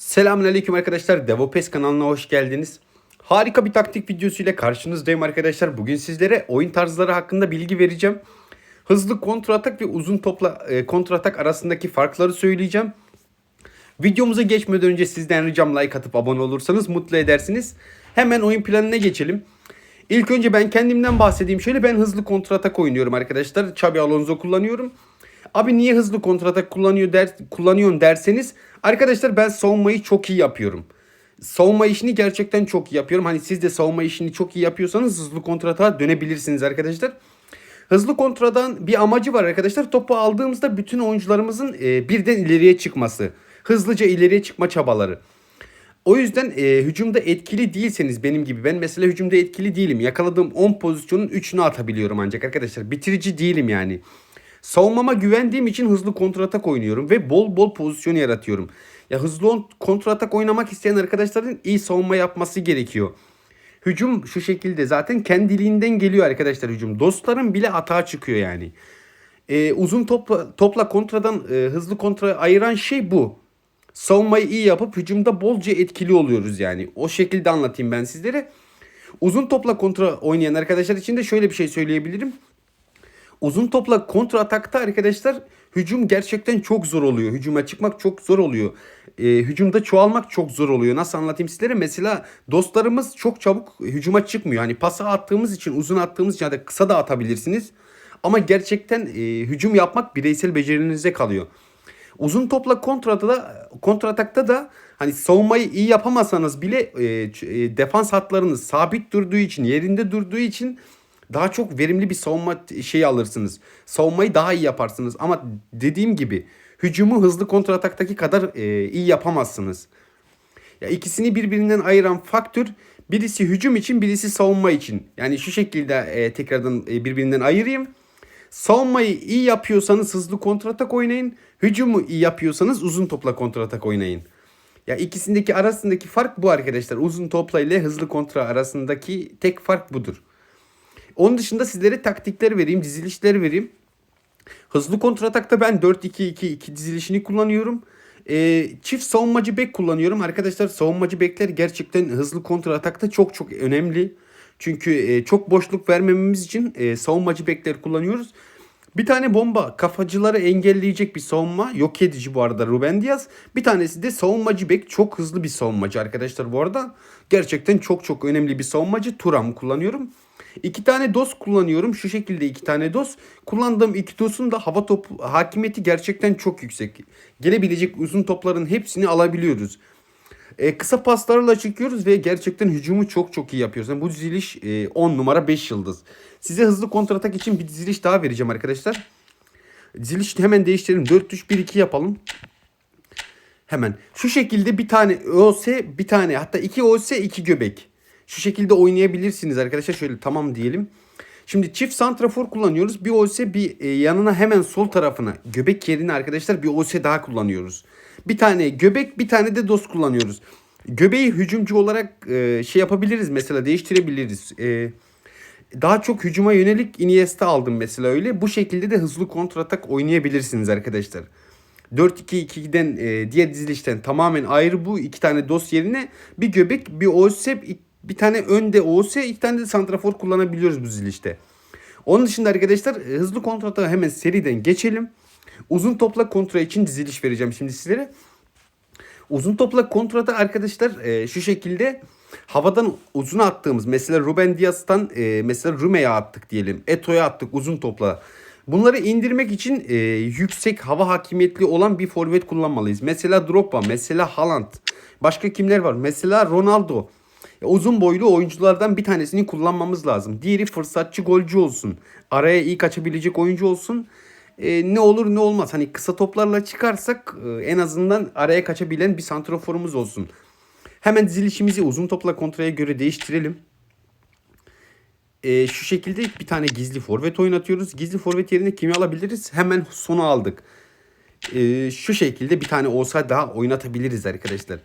Selamünaleyküm arkadaşlar. Devopes kanalına hoş geldiniz. Harika bir taktik videosu ile karşınızdayım arkadaşlar. Bugün sizlere oyun tarzları hakkında bilgi vereceğim. Hızlı kontratak ve uzun topla e, kontratak arasındaki farkları söyleyeceğim. Videomuza geçmeden önce sizden ricam like atıp abone olursanız mutlu edersiniz. Hemen oyun planına geçelim. İlk önce ben kendimden bahsedeyim. Şöyle ben hızlı kontratak oynuyorum arkadaşlar. Xabi Alonso kullanıyorum. Abi niye hızlı kontratak kullanıyor der, kullanıyorsun derseniz arkadaşlar ben savunmayı çok iyi yapıyorum. Savunma işini gerçekten çok iyi yapıyorum. Hani siz de savunma işini çok iyi yapıyorsanız hızlı kontrata dönebilirsiniz arkadaşlar. Hızlı kontradan bir amacı var arkadaşlar. Topu aldığımızda bütün oyuncularımızın e, birden ileriye çıkması. Hızlıca ileriye çıkma çabaları. O yüzden e, hücumda etkili değilseniz benim gibi ben mesela hücumda etkili değilim. Yakaladığım 10 pozisyonun 3'ünü atabiliyorum ancak arkadaşlar. Bitirici değilim yani. Savunmama güvendiğim için hızlı kontratak oynuyorum ve bol bol pozisyon yaratıyorum. Ya hızlı on- kontratak oynamak isteyen arkadaşların iyi savunma yapması gerekiyor. Hücum şu şekilde zaten kendiliğinden geliyor arkadaşlar hücum. Dostların bile atağa çıkıyor yani. Ee, uzun topla, topla kontradan e, hızlı kontra ayıran şey bu. Savunmayı iyi yapıp hücumda bolca etkili oluyoruz yani. O şekilde anlatayım ben sizlere. Uzun topla kontra oynayan arkadaşlar için de şöyle bir şey söyleyebilirim. Uzun topla kontra atakta arkadaşlar hücum gerçekten çok zor oluyor. Hücuma çıkmak çok zor oluyor. Ee, hücumda çoğalmak çok zor oluyor. Nasıl anlatayım sizlere? Mesela dostlarımız çok çabuk hücuma çıkmıyor. Hani pası attığımız için uzun attığımız için ya da kısa da atabilirsiniz. Ama gerçekten e, hücum yapmak bireysel becerilerinize kalıyor. Uzun topla kontrada da kontratakta da hani savunmayı iyi yapamasanız bile e, e, defans hatlarınız sabit durduğu için, yerinde durduğu için daha çok verimli bir savunma şeyi alırsınız. Savunmayı daha iyi yaparsınız ama dediğim gibi hücumu hızlı kontrataktaki kadar e, iyi yapamazsınız. Ya ikisini birbirinden ayıran faktör birisi hücum için birisi savunma için. Yani şu şekilde e, tekrardan e, birbirinden ayırayım. Savunmayı iyi yapıyorsanız hızlı kontratak oynayın. Hücumu iyi yapıyorsanız uzun topla kontratak oynayın. Ya ikisindeki arasındaki fark bu arkadaşlar. Uzun topla ile hızlı kontra arasındaki tek fark budur. Onun dışında sizlere taktikler vereyim, dizilişler vereyim. Hızlı kontratakta ben 4-2-2-2 dizilişini kullanıyorum. Ee, çift savunmacı bek kullanıyorum. Arkadaşlar savunmacı bekler gerçekten hızlı kontratakta çok çok önemli. Çünkü e, çok boşluk vermememiz için e, savunmacı bekler kullanıyoruz. Bir tane bomba kafacıları engelleyecek bir savunma. Yok edici bu arada Ruben Diaz. Bir tanesi de savunmacı bek. Çok hızlı bir savunmacı arkadaşlar bu arada. Gerçekten çok çok önemli bir savunmacı. Turam kullanıyorum. İki tane dos kullanıyorum. Şu şekilde iki tane dos. Kullandığım iki dosun da hava topu hakimiyeti gerçekten çok yüksek. Gelebilecek uzun topların hepsini alabiliyoruz. E, kısa paslarla çıkıyoruz ve gerçekten hücumu çok çok iyi yapıyoruz. Yani bu diziliş e, 10 numara 5 yıldız. Size hızlı kontratak için bir diziliş daha vereceğim arkadaşlar. Diziliş hemen değiştirelim. 4-3-1-2 yapalım. Hemen. Şu şekilde bir tane OS bir tane hatta iki OS iki göbek. Şu şekilde oynayabilirsiniz arkadaşlar. Şöyle tamam diyelim. Şimdi çift santrafor kullanıyoruz. Bir OS bir e, yanına hemen sol tarafına göbek yerine arkadaşlar bir OS daha kullanıyoruz. Bir tane göbek bir tane de dos kullanıyoruz. Göbeği hücumcu olarak e, şey yapabiliriz mesela değiştirebiliriz. E, daha çok hücuma yönelik Iniesta aldım mesela öyle. Bu şekilde de hızlı kontratak oynayabilirsiniz arkadaşlar. 4-2-2'den e, diğer dizilişten tamamen ayrı bu iki tane dos yerine bir göbek bir OS bir tane önde OS iki tane de santrafor kullanabiliyoruz bu dizilişte. Onun dışında arkadaşlar e, hızlı kontrata hemen seriden geçelim. Uzun topla kontra için diziliş vereceğim şimdi sizlere. Uzun topla kontrada arkadaşlar e, şu şekilde havadan uzun attığımız mesela Ruben Diaz'tan e, mesela Rume'ye attık diyelim. Eto'ya attık uzun topla. Bunları indirmek için e, yüksek hava hakimiyetli olan bir forvet kullanmalıyız. Mesela Drogba, mesela Haaland. Başka kimler var? Mesela Ronaldo. Uzun boylu oyunculardan bir tanesini kullanmamız lazım. Diğeri fırsatçı golcü olsun. Araya iyi kaçabilecek oyuncu olsun. E, ne olur ne olmaz. Hani kısa toplarla çıkarsak e, en azından araya kaçabilen bir santroforumuz olsun. Hemen dizilişimizi uzun topla kontraya göre değiştirelim. E, şu şekilde bir tane gizli forvet oynatıyoruz. Gizli forvet yerine kimi alabiliriz? Hemen sonu aldık. E, şu şekilde bir tane olsa daha oynatabiliriz arkadaşlar.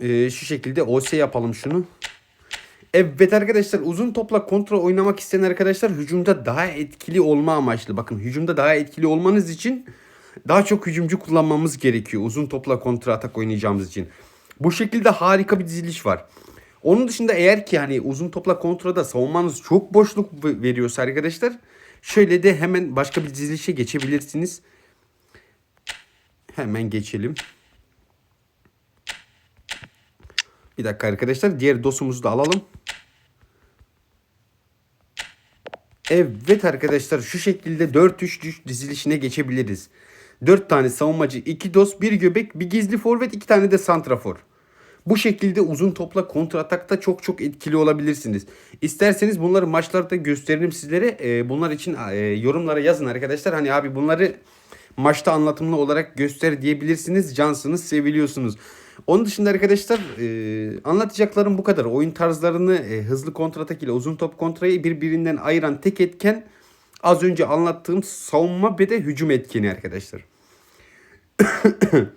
E, şu şekilde OS yapalım şunu. Evet arkadaşlar uzun topla kontra oynamak isteyen arkadaşlar hücumda daha etkili olma amaçlı. Bakın hücumda daha etkili olmanız için daha çok hücumcu kullanmamız gerekiyor uzun topla kontra atak oynayacağımız için. Bu şekilde harika bir diziliş var. Onun dışında eğer ki hani uzun topla kontrada savunmanız çok boşluk veriyorsa arkadaşlar şöyle de hemen başka bir dizilişe geçebilirsiniz. Hemen geçelim. Bir dakika arkadaşlar diğer dosumuzu da alalım. Evet arkadaşlar şu şekilde 4-3 dizilişine geçebiliriz. 4 tane savunmacı, 2 dos, 1 göbek, bir gizli forvet, 2 tane de santrafor. Bu şekilde uzun topla kontra atakta çok çok etkili olabilirsiniz. İsterseniz bunları maçlarda gösteririm sizlere. Ee, bunlar için e, yorumlara yazın arkadaşlar. Hani abi bunları maçta anlatımlı olarak göster diyebilirsiniz. Cansınız, seviliyorsunuz. Onun dışında arkadaşlar e, anlatacaklarım bu kadar. Oyun tarzlarını e, hızlı kontratak ile uzun top kontrayı birbirinden ayıran tek etken az önce anlattığım savunma ve de hücum etkeni arkadaşlar.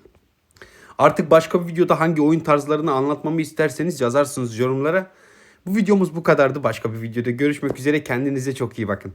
Artık başka bir videoda hangi oyun tarzlarını anlatmamı isterseniz yazarsınız yorumlara. Bu videomuz bu kadardı. Başka bir videoda görüşmek üzere. Kendinize çok iyi bakın.